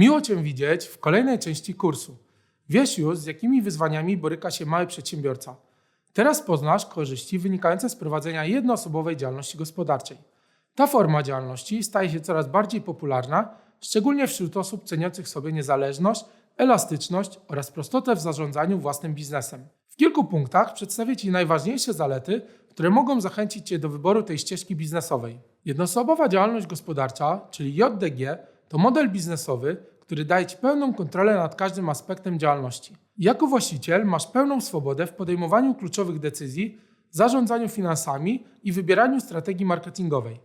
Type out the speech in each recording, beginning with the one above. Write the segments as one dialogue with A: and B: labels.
A: Miło Cię widzieć w kolejnej części kursu. Wiesz już, z jakimi wyzwaniami boryka się mały przedsiębiorca. Teraz poznasz korzyści wynikające z prowadzenia jednoosobowej działalności gospodarczej. Ta forma działalności staje się coraz bardziej popularna, szczególnie wśród osób ceniących sobie niezależność, elastyczność oraz prostotę w zarządzaniu własnym biznesem. W kilku punktach przedstawię Ci najważniejsze zalety, które mogą zachęcić Cię do wyboru tej ścieżki biznesowej. Jednoosobowa działalność gospodarcza, czyli JDG, to model biznesowy, który daje Ci pełną kontrolę nad każdym aspektem działalności. Jako właściciel masz pełną swobodę w podejmowaniu kluczowych decyzji, zarządzaniu finansami i wybieraniu strategii marketingowej.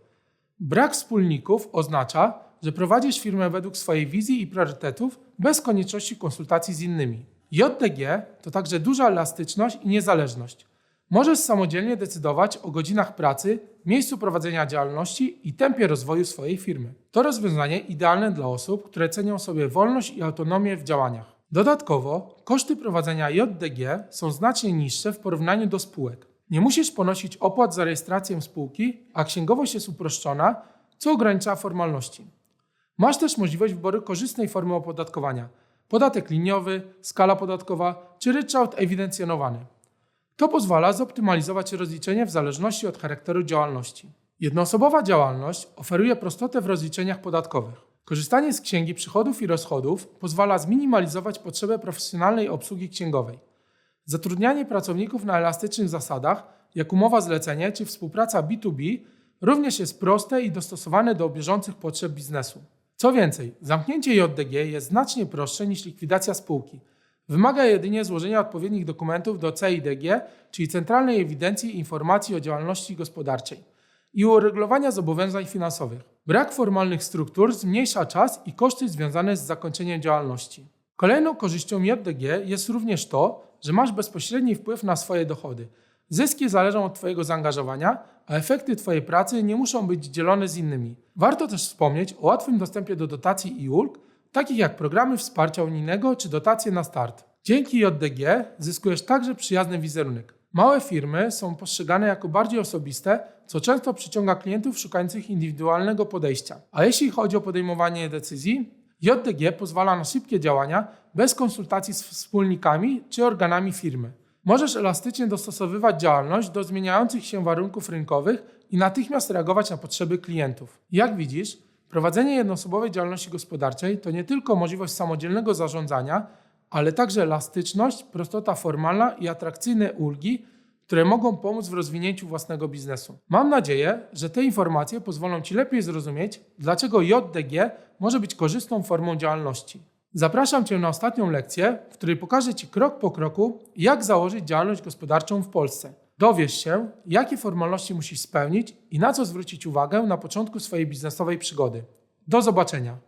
A: Brak wspólników oznacza, że prowadzisz firmę według swojej wizji i priorytetów bez konieczności konsultacji z innymi. JDG to także duża elastyczność i niezależność. Możesz samodzielnie decydować o godzinach pracy, miejscu prowadzenia działalności i tempie rozwoju swojej firmy. To rozwiązanie idealne dla osób, które cenią sobie wolność i autonomię w działaniach. Dodatkowo koszty prowadzenia JDG są znacznie niższe w porównaniu do spółek. Nie musisz ponosić opłat za rejestrację spółki, a księgowość jest uproszczona, co ogranicza formalności. Masz też możliwość wyboru korzystnej formy opodatkowania: podatek liniowy, skala podatkowa czy ryczałt ewidencjonowany. To pozwala zoptymalizować rozliczenie w zależności od charakteru działalności. Jednoosobowa działalność oferuje prostotę w rozliczeniach podatkowych. Korzystanie z księgi przychodów i rozchodów pozwala zminimalizować potrzebę profesjonalnej obsługi księgowej. Zatrudnianie pracowników na elastycznych zasadach, jak umowa zlecenie czy współpraca B2B, również jest proste i dostosowane do bieżących potrzeb biznesu. Co więcej, zamknięcie JDG jest znacznie prostsze niż likwidacja spółki. Wymaga jedynie złożenia odpowiednich dokumentów do CIDG, czyli Centralnej Ewidencji Informacji o Działalności Gospodarczej, i uregulowania zobowiązań finansowych. Brak formalnych struktur zmniejsza czas i koszty związane z zakończeniem działalności. Kolejną korzyścią JDG jest również to, że masz bezpośredni wpływ na swoje dochody. Zyski zależą od Twojego zaangażowania, a efekty Twojej pracy nie muszą być dzielone z innymi. Warto też wspomnieć o łatwym dostępie do dotacji i ulg, takich jak programy wsparcia unijnego czy dotacje na start. Dzięki JDG zyskujesz także przyjazny wizerunek. Małe firmy są postrzegane jako bardziej osobiste, co często przyciąga klientów szukających indywidualnego podejścia. A jeśli chodzi o podejmowanie decyzji, JDG pozwala na szybkie działania bez konsultacji z wspólnikami czy organami firmy. Możesz elastycznie dostosowywać działalność do zmieniających się warunków rynkowych i natychmiast reagować na potrzeby klientów. Jak widzisz, prowadzenie jednoosobowej działalności gospodarczej to nie tylko możliwość samodzielnego zarządzania, ale także elastyczność, prostota formalna i atrakcyjne ulgi, które mogą pomóc w rozwinięciu własnego biznesu. Mam nadzieję, że te informacje pozwolą Ci lepiej zrozumieć, dlaczego JDG może być korzystną formą działalności. Zapraszam Cię na ostatnią lekcję, w której pokażę Ci krok po kroku, jak założyć działalność gospodarczą w Polsce. Dowiesz się, jakie formalności musisz spełnić i na co zwrócić uwagę na początku swojej biznesowej przygody. Do zobaczenia!